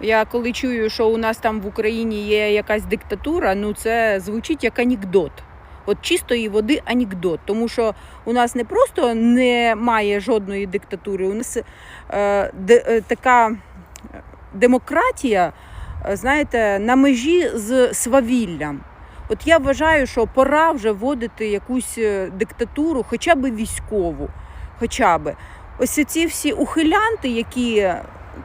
Я коли чую, що у нас там в Україні є якась диктатура, ну це звучить як анекдот. От чистої води анекдот, тому що у нас не просто немає жодної диктатури, у нас е, де, е, така демократія, е, знаєте, на межі з свавіллям. От я вважаю, що пора вже вводити якусь е, диктатуру, хоча б військову. Хоча б. Ось ці всі ухилянти, які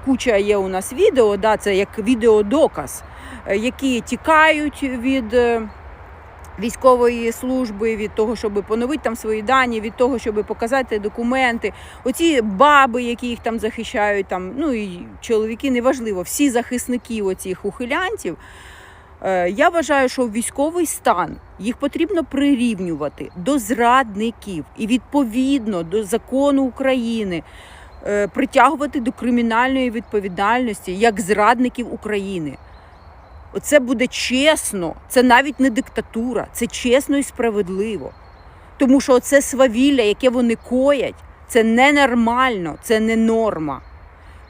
куча є у нас відео, да, це як відеодоказ, е, які тікають від е, військової служби, від того, щоб поновити там свої дані, від того, щоб показати документи. Оці баби, які їх там захищають, там, ну і чоловіки, неважливо, всі захисники оцих ухилянтів. Е, Я вважаю, що військовий стан їх потрібно прирівнювати до зрадників і відповідно до закону України притягувати до кримінальної відповідальності як зрадників України. Оце буде чесно, це навіть не диктатура, це чесно і справедливо. Тому що це свавілля, яке вони коять, це ненормально, це не норма.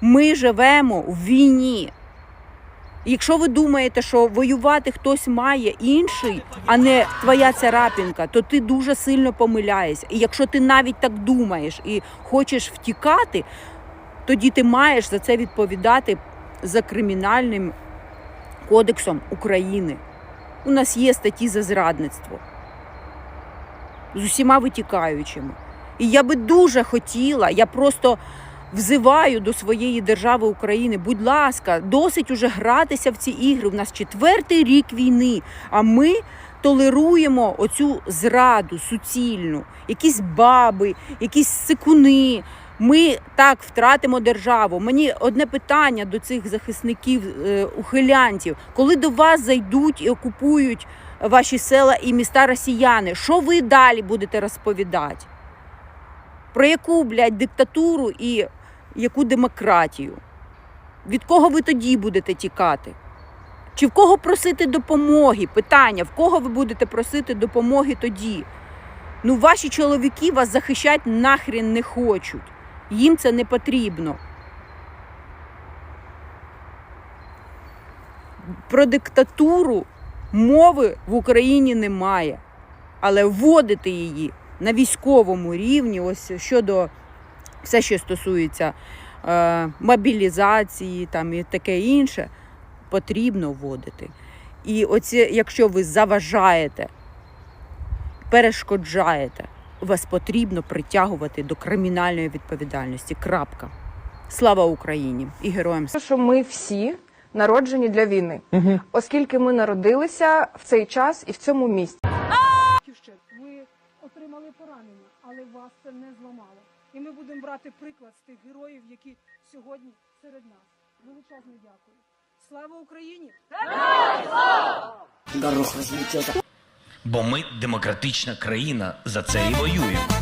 Ми живемо в війні. Якщо ви думаєте, що воювати хтось має інший, а не твоя царапінка, то ти дуже сильно помиляєшся. І якщо ти навіть так думаєш і хочеш втікати, тоді ти маєш за це відповідати за кримінальним кодексом України. У нас є статті за зрадництво з усіма витікаючими. І я би дуже хотіла, я просто взиваю до своєї держави України. Будь ласка, досить уже гратися в ці ігри. У нас четвертий рік війни, а ми толеруємо оцю зраду суцільну, якісь баби, якісь сикуни. Ми так втратимо державу. Мені одне питання до цих захисників, е, ухилянтів. Коли до вас зайдуть і окупують ваші села і міста росіяни, що ви далі будете розповідати? Про яку, блядь, диктатуру і яку демократію? Від кого ви тоді будете тікати? Чи в кого просити допомоги? Питання, в кого ви будете просити допомоги тоді? Ну, ваші чоловіки вас захищати нахрен не хочуть. Їм це не потрібно. Про диктатуру мови в Україні немає, але вводити її на військовому рівні, ось щодо все, що стосується е, мобілізації там, і таке інше, потрібно вводити. І оці, якщо ви заважаєте, перешкоджаєте, вас потрібно притягувати до кримінальної відповідальності. Крапка. Слава Україні і героям що ми всі народжені для війни, оскільки ми народилися в цей час і в цьому місці. Ви отримали поранення, але вас це не зламало. І ми будемо брати приклад з тих героїв, які сьогодні серед нас. Величезно дякую. Слава Україні! Бо ми демократична країна, за це і воюємо.